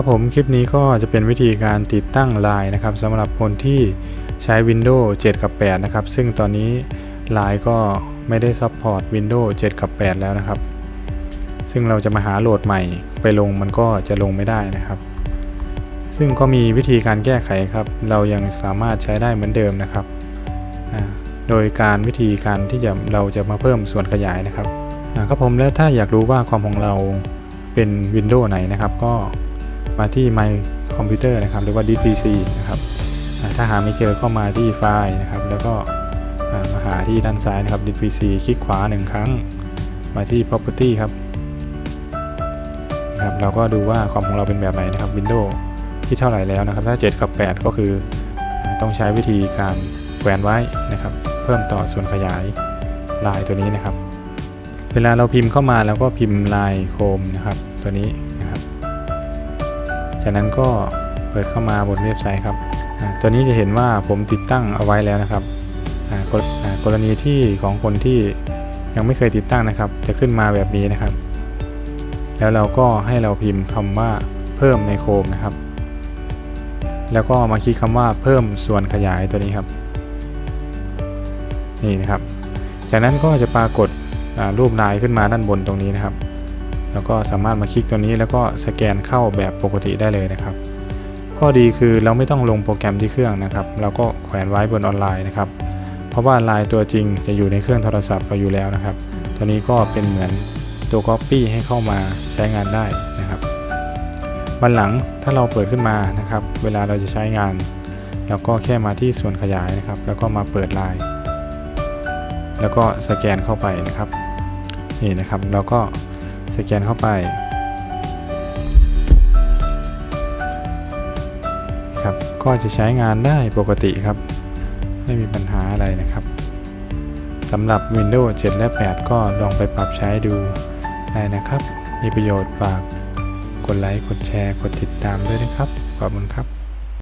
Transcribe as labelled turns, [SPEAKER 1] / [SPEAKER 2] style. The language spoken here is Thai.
[SPEAKER 1] ครับผมคลิปนี้ก็จะเป็นวิธีการติดตั้ง Line นะครับสำหรับคนที่ใช้ Windows 7 กับ 8 นะครับ ซึ่งตอนนี้ Line ก็ไม่ได้ซัพพอร์ต Windows 7 กับ 8 แล้วนะครับ ซึ่งเราจะมาหาโหลดใหม่ไปลงมันก็จะลงไม่ได้นะครับ ซึ่งก็มีวิธีการแก้ไขครับ เรายังสามารถใช้ได้เหมือนเดิมนะครับ โดยการวิธีการที่จะเราจะมาเพิ่มส่วนขยายนะครับครับผมแล้วถ้าอยากรู้ว่าคอมของเราเป็น Windows ไหนนะครับก็ มาที่ My Computer นะครับ หรือว่า d PC นะครับถ้าหาไม่เจอก็มาที่ไฟล์นะครับ แล้วก็มาหาที่ด้านซ้ายนะครับ d PC คลิกขวาหนึ่งครั้ง มาที่ Property ครับนะครับ เราก็ดูว่าคอมของเราเป็นแบบไหนนะครับ Windows ที่เท่าไหร่แล้วนะครับ ถ้า 7 กับ 8 ก็คือต้องใช้วิธีการแขวนไว้นะครับ เพิ่มต่อส่วนขยายลายตัวนี้นะครับ เวลาเราพิมพ์เข้ามาแล้วก็พิมพ์ลายโคมนะครับ ตัวนี้ จากนั้นก็เปิดเข้ามาบนเว็บไซต์ครับตัวนี้จะเห็นว่าผมติดตั้งเอาไว้แล้วนะครับกรอ่ากรณีที่ของคนที่ยังไม่เคยติดตั้งนะครับ จะขึ้นมาแบบนี้นะครับ แล้วเราก็ให้เราพิมพ์คำว่าเพิ่มในโคมนะครับ แล้วก็มาคลิกคำว่าเพิ่มส่วนขยายตัวนี้ครับ นี่นะครับ จากนั้นก็จะปรากฏรูปลายขึ้นมาด้านบนตรงนี้นะครับ แล้วก็สามารถมาคลิกตัวนี้แล้วก็สแกนเข้าแบบปกติได้เลยนะครับ ข้อดีคือเราไม่ต้องลงโปรแกรมที่เครื่องนะครับ เราก็แขวนไว้บนออนไลน์นะครับ เพราะว่าลายตัวจริงจะอยู่ในเครื่องโทรศัพท์เราอยู่แล้วนะครับ ตัวนี้ก็เป็นเหมือนตัว Copy ให้เข้ามาใช้งานได้นะครับวันหลังถ้าเราเปิดขึ้นมานะครับ เวลาเราจะใช้งานเราก็แค่มาที่ส่วนขยายนะครับ แล้วก็มาเปิดลาย แล้วก็สแกนเข้าไปนะครับ นี่นะครับเราก็ สแกนเข้าไปครับก็จะใช้งานได้ปกติครับ ไม่มีปัญหาอะไรนะครับสำหรับ Windows 7 และ 8 ก็ลองไปปรับใช้ดูได้นะครับ มีประโยชน์ฝากกดไลค์ กดแชร์ กดติดตามด้วยนะครับ ขอบคุณครับ